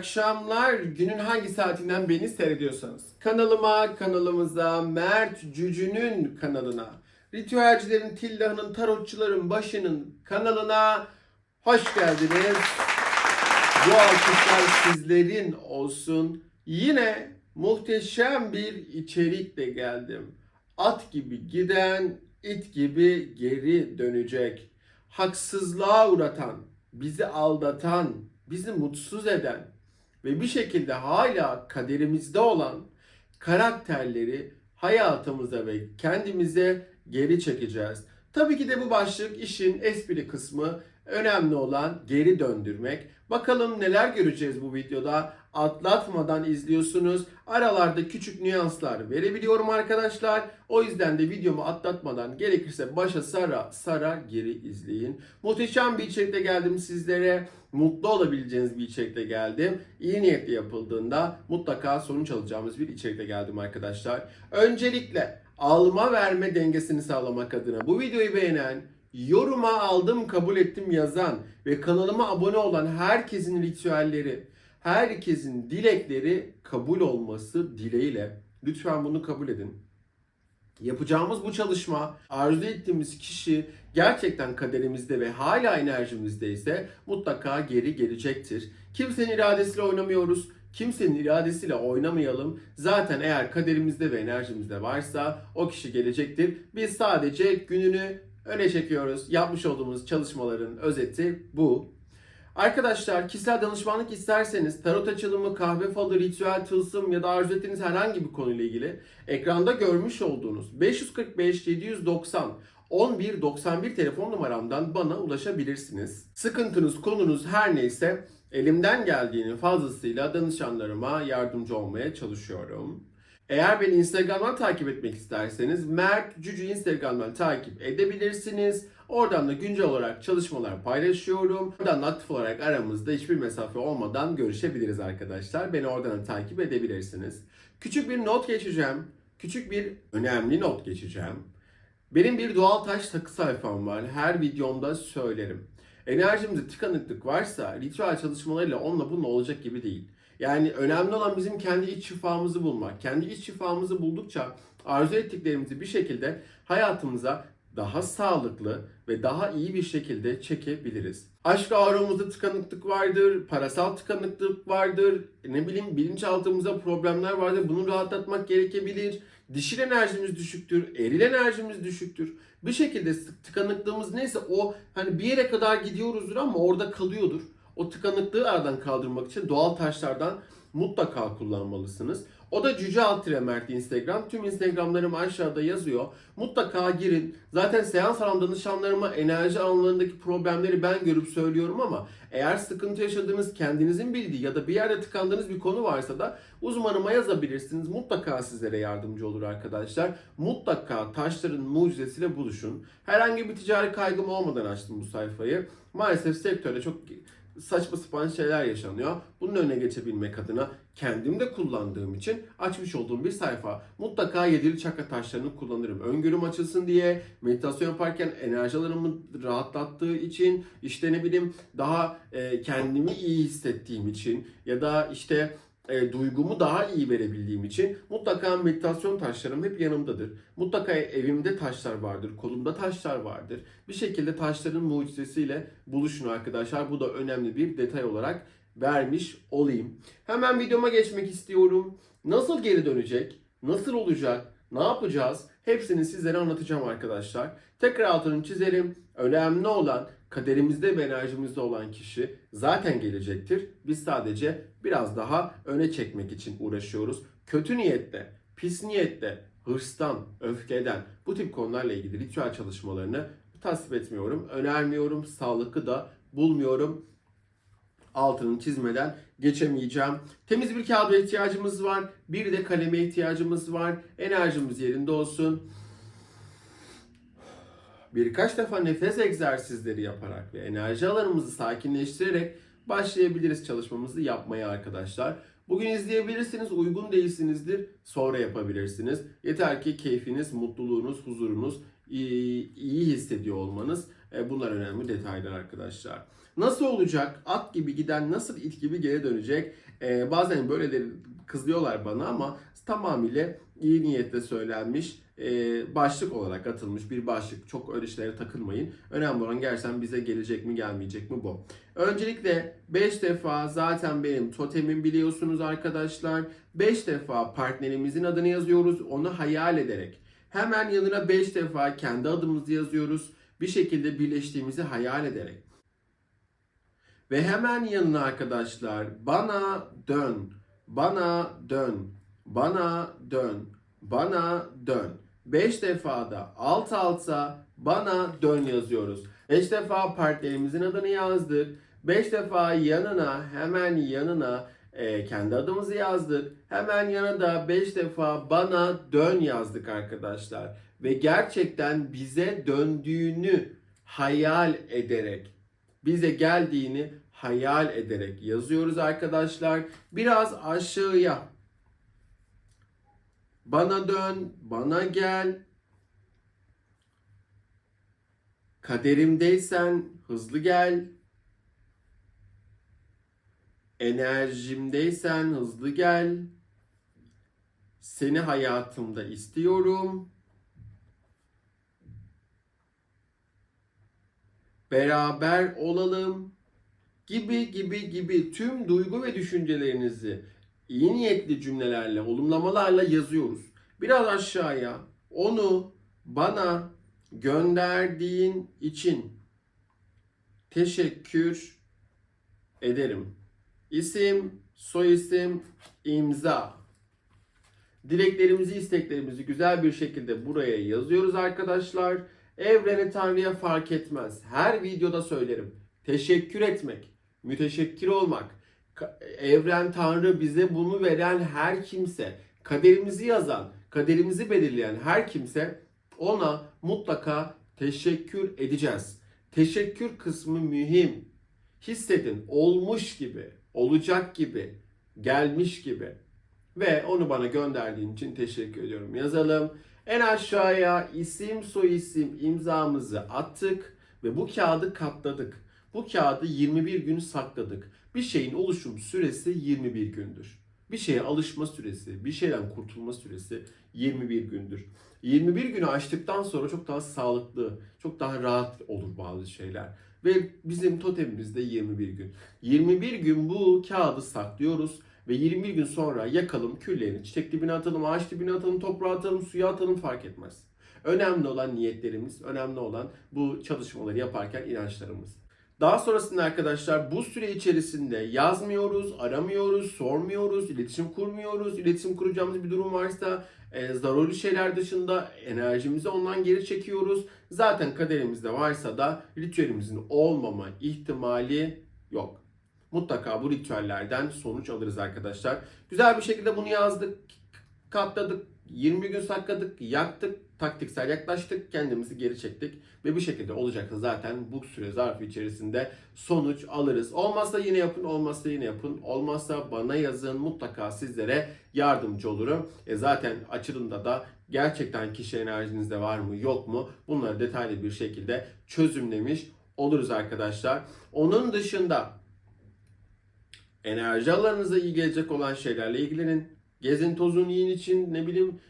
Akşamlar. Günün hangi saatinden beni seyrediyorsanız. Kanalıma, kanalımıza, Mert Cücü'nün kanalına, ritüelcilerin, tillahının, tarotçuların başının kanalına hoş geldiniz. Bu alkışlar sizlerin olsun. Yine muhteşem bir içerikle geldim. At gibi giden, it gibi geri dönecek. Haksızlığa uğratan, bizi aldatan, bizi mutsuz eden ve bir şekilde hala kaderimizde olan karakterleri hayatımıza ve kendimize geri çekeceğiz. Tabii ki de bu başlık işin espri kısmı. Önemli olan geri döndürmek. Bakalım neler göreceğiz bu videoda. Atlatmadan izliyorsunuz. Aralarda küçük nüanslar verebiliyorum arkadaşlar. O yüzden de videomu atlatmadan gerekirse başa sara sara geri izleyin. Muhteşem bir içerikte geldim sizlere. Mutlu olabileceğiniz bir içerikte geldim. İyi niyetle yapıldığında mutlaka sonuç alacağımız bir içerikte geldim arkadaşlar. Öncelikle alma verme dengesini sağlamak adına bu videoyu beğenen, yoruma aldım kabul ettim yazan ve kanalıma abone olan herkesin ritüelleri, herkesin dilekleri kabul olması dileğiyle lütfen bunu kabul edin. Yapacağımız bu çalışma arzu ettiğimiz kişi gerçekten kaderimizde ve hala enerjimizde ise mutlaka geri gelecektir. Kimsenin iradesiyle oynamıyoruz. Kimsenin iradesiyle oynamayalım. Zaten eğer kaderimizde ve enerjimizde varsa o kişi gelecektir. Biz sadece gününü öne çekiyoruz. Yapmış olduğumuz çalışmaların özeti bu. Arkadaşlar kişisel danışmanlık isterseniz tarot açılımı, kahve falı, ritüel, tılsım ya da arzu ettiğiniz herhangi bir konuyla ilgili ekranda görmüş olduğunuz 545 790 1191 telefon numaramdan bana ulaşabilirsiniz. Sıkıntınız, konunuz her neyse elimden geldiğinin fazlasıyla danışanlarıma yardımcı olmaya çalışıyorum. Eğer beni Instagram'dan takip etmek isterseniz Mert Cücü Instagram'dan takip edebilirsiniz. Oradan da güncel olarak çalışmalar paylaşıyorum. Oradan aktif olarak aramızda hiçbir mesafe olmadan görüşebiliriz arkadaşlar. Beni oradan da takip edebilirsiniz. Küçük bir not geçeceğim. Küçük bir önemli not geçeceğim. Benim bir doğal taş takı sayfam var. Her videomda söylerim. Enerjimizde tıkanıklık varsa ritüel çalışmalarıyla onunla bununla olacak gibi değil. Yani önemli olan bizim kendi iç şifamızı bulmak. Kendi iç şifamızı buldukça arzu ettiklerimizi bir şekilde hayatımıza daha sağlıklı ve daha iyi bir şekilde çekebiliriz. Aşk aramızda tıkanıklık vardır, parasal tıkanıklık vardır, ne bileyim bilinçaltımızda problemler vardır. Bunu rahatlatmak gerekebilir. Dişil enerjimiz düşüktür, eril enerjimiz düşüktür. Bir şekilde tıkanıklığımız neyse o hani bir yere kadar gidiyoruzdur ama orada kalıyordur. O tıkanıklığı aradan kaldırmak için doğal taşlardan mutlaka kullanmalısınız. O da Cüce Altire Mert Instagram. Tüm Instagramlarım aşağıda yazıyor. Mutlaka girin. Zaten seans alan danışanlarıma enerji alanlarındaki problemleri ben görüp söylüyorum ama eğer sıkıntı yaşadığınız kendinizin bildiği ya da bir yerde tıkandığınız bir konu varsa da uzmanıma yazabilirsiniz. Mutlaka sizlere yardımcı olur arkadaşlar. Mutlaka taşların mucizesiyle buluşun. Herhangi bir ticari kaygım olmadan açtım bu sayfayı. Maalesef sektörde çok saçma sapan şeyler yaşanıyor. Bunun önüne geçebilmek adına kendim de kullandığım için açmış olduğum bir sayfa. Mutlaka yedili çakra taşlarını kullanırım. Öngörüm açılsın diye, meditasyon yaparken enerji alanımı rahatlattığı için, işte ne bileyim daha e, kendimi iyi hissettiğim için ya da işte e, duygumu daha iyi verebildiğim için mutlaka meditasyon taşlarım hep yanımdadır. Mutlaka evimde taşlar vardır, kolumda taşlar vardır. Bir şekilde taşların mucizesiyle buluşun arkadaşlar. Bu da önemli bir detay olarak vermiş olayım. Hemen videoma geçmek istiyorum. Nasıl geri dönecek? Nasıl olacak? Ne yapacağız? Hepsini sizlere anlatacağım arkadaşlar. Tekrar altını çizelim. Önemli olan kaderimizde ve enerjimizde olan kişi zaten gelecektir. Biz sadece biraz daha öne çekmek için uğraşıyoruz. Kötü niyetle, pis niyetle, hırstan, öfkeden bu tip konularla ilgili ritüel çalışmalarını tasvip etmiyorum, önermiyorum, sağlıklı da bulmuyorum altını çizmeden geçemeyeceğim. Temiz bir kağıda ihtiyacımız var. Bir de kaleme ihtiyacımız var. Enerjimiz yerinde olsun. Birkaç defa nefes egzersizleri yaparak ve enerji alanımızı sakinleştirerek başlayabiliriz çalışmamızı yapmaya arkadaşlar. Bugün izleyebilirsiniz, uygun değilsinizdir, sonra yapabilirsiniz. Yeter ki keyfiniz, mutluluğunuz, huzurunuz, iyi, hissediyor olmanız e, bunlar önemli detaylar arkadaşlar. Nasıl olacak? At gibi giden nasıl it gibi geri dönecek? E, bazen böyle de kızıyorlar bana ama tamamıyla iyi niyetle söylenmiş başlık olarak atılmış bir başlık. Çok öyle şeylere takılmayın. Önemli olan gerçekten bize gelecek mi gelmeyecek mi bu. Öncelikle 5 defa zaten benim totemim biliyorsunuz arkadaşlar. 5 defa partnerimizin adını yazıyoruz onu hayal ederek. Hemen yanına 5 defa kendi adımızı yazıyoruz. Bir şekilde birleştiğimizi hayal ederek. Ve hemen yanına arkadaşlar bana dön, bana dön, bana dön, bana dön. 5 defa da alt alta bana dön yazıyoruz. 5 defa partnerimizin adını yazdık. 5 defa yanına hemen yanına e, kendi adımızı yazdık. Hemen yanına 5 defa bana dön yazdık arkadaşlar. Ve gerçekten bize döndüğünü hayal ederek bize geldiğini hayal ederek yazıyoruz arkadaşlar. Biraz aşağıya bana dön, bana gel. Kaderimdeysen hızlı gel. Enerjimdeysen hızlı gel. Seni hayatımda istiyorum. Beraber olalım gibi gibi gibi tüm duygu ve düşüncelerinizi iyi niyetli cümlelerle, olumlamalarla yazıyoruz. Biraz aşağıya onu bana gönderdiğin için teşekkür ederim. İsim, soyisim, imza. Dileklerimizi, isteklerimizi güzel bir şekilde buraya yazıyoruz arkadaşlar. Evrene, Tanrı'ya fark etmez. Her videoda söylerim. Teşekkür etmek, müteşekkir olmak, Evren, Tanrı bize bunu veren her kimse, kaderimizi yazan, kaderimizi belirleyen her kimse ona mutlaka teşekkür edeceğiz. Teşekkür kısmı mühim. Hissedin olmuş gibi, olacak gibi, gelmiş gibi. Ve onu bana gönderdiğin için teşekkür ediyorum. Yazalım. En aşağıya isim soyisim imzamızı attık ve bu kağıdı katladık. Bu kağıdı 21 gün sakladık. Bir şeyin oluşum süresi 21 gündür. Bir şeye alışma süresi, bir şeyden kurtulma süresi 21 gündür. 21 günü aştıktan sonra çok daha sağlıklı, çok daha rahat olur bazı şeyler. Ve bizim totemimiz de 21 gün. 21 gün bu kağıdı saklıyoruz ve 21 gün sonra yakalım, küllerini çiçek dibine atalım, ağaç dibine atalım, toprağa atalım, suya atalım fark etmez. Önemli olan niyetlerimiz, önemli olan bu çalışmaları yaparken inançlarımız. Daha sonrasında arkadaşlar bu süre içerisinde yazmıyoruz, aramıyoruz, sormuyoruz, iletişim kurmuyoruz. İletişim kuracağımız bir durum varsa e, zaruri şeyler dışında enerjimizi ondan geri çekiyoruz. Zaten kaderimizde varsa da ritüelimizin olmama ihtimali yok. Mutlaka bu ritüellerden sonuç alırız arkadaşlar. Güzel bir şekilde bunu yazdık, katladık, 20 gün sakladık, yaktık, taktiksel yaklaştık, kendimizi geri çektik ve bir şekilde olacaksa zaten bu süre zarfı içerisinde sonuç alırız. Olmazsa yine yapın, olmazsa yine yapın. Olmazsa bana yazın, mutlaka sizlere yardımcı olurum. E zaten açılımda da gerçekten kişi enerjinizde var mı yok mu bunları detaylı bir şekilde çözümlemiş oluruz arkadaşlar. Onun dışında enerji alanınıza iyi gelecek olan şeylerle ilgilenin. Gezin tozun yiyin için ne bileyim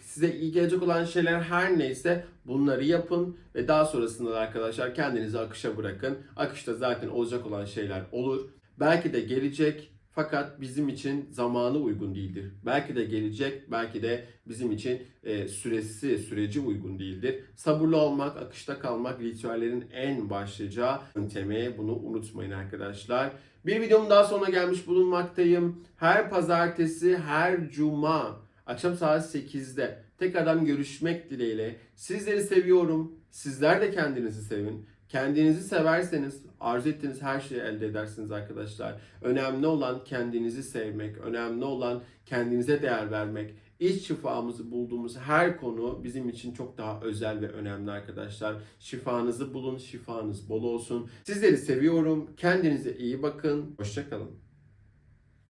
size iyi gelecek olan şeyler her neyse bunları yapın ve daha sonrasında da arkadaşlar kendinizi akışa bırakın. Akışta zaten olacak olan şeyler olur. Belki de gelecek fakat bizim için zamanı uygun değildir. Belki de gelecek, belki de bizim için e, süresi, süreci uygun değildir. Sabırlı olmak, akışta kalmak ritüellerin en başlıca yöntemi. Bunu unutmayın arkadaşlar. Bir videomun daha sonuna gelmiş bulunmaktayım. Her pazartesi, her cuma akşam saat 8'de tekrardan görüşmek dileğiyle. Sizleri seviyorum. Sizler de kendinizi sevin. Kendinizi severseniz arzu ettiğiniz her şeyi elde edersiniz arkadaşlar. Önemli olan kendinizi sevmek, önemli olan kendinize değer vermek. İç şifamızı bulduğumuz her konu bizim için çok daha özel ve önemli arkadaşlar. Şifanızı bulun, şifanız bol olsun. Sizleri seviyorum. Kendinize iyi bakın. Hoşçakalın.